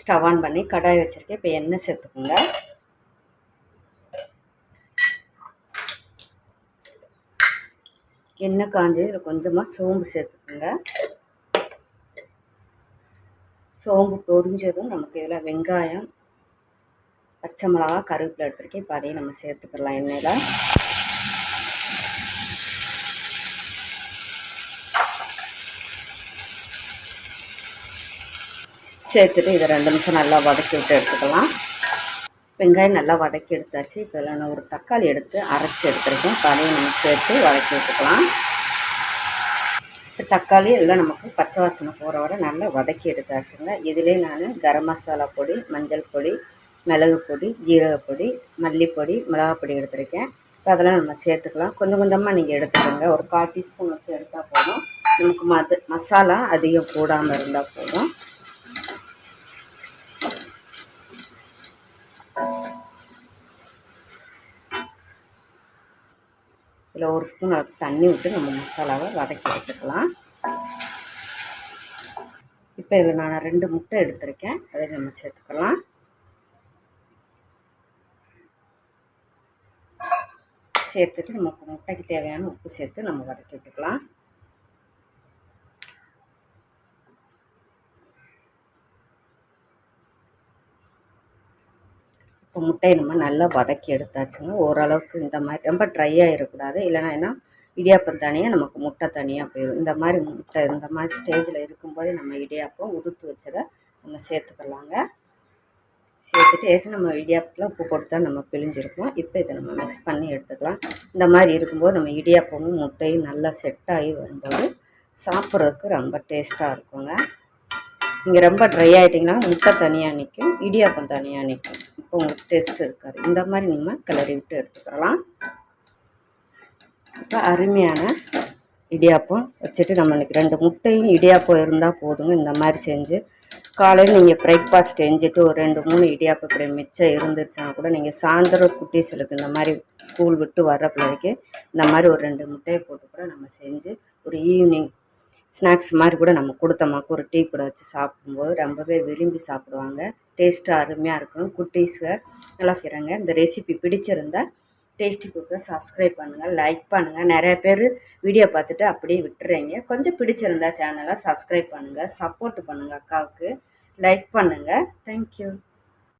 Stove on பண்ணி கடாய் வச்சுருக்கேன். இப்போ எண்ணெய் சேர்த்துக்குங்க. எண்ணெய் காஞ்சி இதில் கொஞ்சமாக சோம்பு சேர்த்துக்குங்க. சோம்பு பொரிஞ்சதும் நமக்கு இதில் வெங்காயம் பச்சை மிளகா கருவேப்பிலை எடுத்துருக்கேன். இப்போ அதையும் நம்ம சேர்த்துக்கலாம் எண்ணெயில். சேர்த்துட்டு இதை ரெண்டு நிமிஷம் நல்லா வதக்கி விட்டு எடுத்துக்கலாம். வெங்காயம் நல்லா வதக்கி எடுத்தாச்சு. இப்போ நான் ஒரு தக்காளி எடுத்து அரைச்சி எடுத்துருக்கேன். அதையும் நம்ம சேர்த்து வதக்கி விட்டுக்கலாம். இப்போ தக்காளி எல்லாம் நமக்கு பச்சை வாசனை போகிற வரை நல்லா வதக்கி எடுத்தாச்சுங்க. இதிலே நான் கரம் மசாலா பொடி மஞ்சள் பொடி மிளகு பொடி ஜீரகப்பொடி மல்லிப்பொடி மிளகாப்பொடி எடுத்திருக்கேன். இப்போ அதெல்லாம் நம்ம சேர்த்துக்கலாம். கொஞ்சம் கொஞ்சமாக நீங்கள் எடுத்துக்கோங்க. ஒரு கால் டீஸ்பூன் வச்சு எடுத்தால் போதும். நமக்கு மது மசாலா அதிகம் போடாமல் இருந்தால் போதும். இதில் ஒரு ஸ்பூன் அளவுக்கு தண்ணி விட்டு நம்ம மசாலாவை வதக்கி எடுத்துக்கலாம் இப்போ இதில் நான் ரெண்டு முட்டை எடுத்திருக்கேன். அதை நம்ம சேர்த்துக்கலாம். சேர்த்துட்டு நம்ம முட்டைக்கு தேவையான உப்பு சேர்த்து நம்ம வதக்கி விட்டுக்கலாம். இப்போ முட்டையை நம்ம நல்லா வதக்கி எடுத்தாச்சுங்க. ஓரளவுக்கு இந்த மாதிரி ரொம்ப ட்ரையாக இருக்கக்கூடாது. இல்லைனா என்ன? இடியாப்பம் தனியாக நமக்கு முட்டை தனியாக போயிடும் இந்த மாதிரி முட்டை இந்த மாதிரி ஸ்டேஜில் இருக்கும்போதே நம்ம இடியாப்பம் உதுத்து வச்சதை நம்ம சேர்த்துக்கலாங்க. சேர்த்துட்டு ஏற்கனவே நம்ம இடியாப்பத்தில் உப்பு போட்டு தான் நம்ம பிழிஞ்சிருக்கோம். இப்போ இதை நம்ம மிக்ஸ் பண்ணி எடுத்துக்கலாம். இந்த மாதிரி இருக்கும்போது நம்ம இடியாப்பமும் முட்டையும் நல்லா செட் ஆகி வரும்போது சாப்பிட்றதுக்கு ரொம்ப டேஸ்ட்டாக இருக்குங்க. நீங்கள் ரொம்ப ட்ரை ஆகிட்டிங்கன்னா முட்டை தனியாக நிற்கும் இடியாப்பம் தனியாக நிற்கும். உங்களுக்கு டேஸ்ட் இருக்காது இந்த மாதிரி நீங்கள் கிளறி விட்டு எடுத்துக்கலாம். இப்போ அருமையான இடியாப்பம் வச்சுட்டு நம்ம இன்றைக்கி ரெண்டு முட்டையும் இடியாப்பம் இருந்தால் போதுங்க. இந்த மாதிரி செஞ்சு காலையில் நீங்கள் பிரேக்ஃபாஸ்ட் செஞ்சுட்டு ஒரு ரெண்டு மூணு இடியாப்பம் இப்படி மிச்சம் இருந்துருச்சுன்னா கூட நீங்கள் சாயந்தரம் குட்டீஸுகளுக்கு இந்த மாதிரி ஸ்கூல் விட்டு வர்ற பிள்ளைக்கு இந்த மாதிரி ஒரு ரெண்டு முட்டையை போட்டு கூட நம்ம செஞ்சு ஒரு ஈவினிங் ஸ்நாக்ஸ் மாதிரி கூட நம்ம கொடுத்தோமாக்கு ஒரு டீ கூட வச்சு சாப்பிடும்போது ரொம்பவே விரும்பி சாப்பிடுவாங்க. டேஸ்ட்டு அருமையாக இருக்கும் குட்டீஸுக நல்லா செய்கிறாங்க இந்த ரெசிபி பிடிச்சிருந்தா டேஸ்டி குக்கை சப்ஸ்கிரைப் பண்ணுங்கள் லைக் பண்ணுங்கள் நிறைய பேர் வீடியோ பார்த்துட்டு அப்படியே விட்டுறீங்க. கொஞ்சம் பிடிச்சிருந்தா சேனலை சப்ஸ்கிரைப் பண்ணுங்கள் சப்போர்ட் பண்ணுங்கள் அக்காவுக்கு. லைக் பண்ணுங்கள் தேங்க்யூ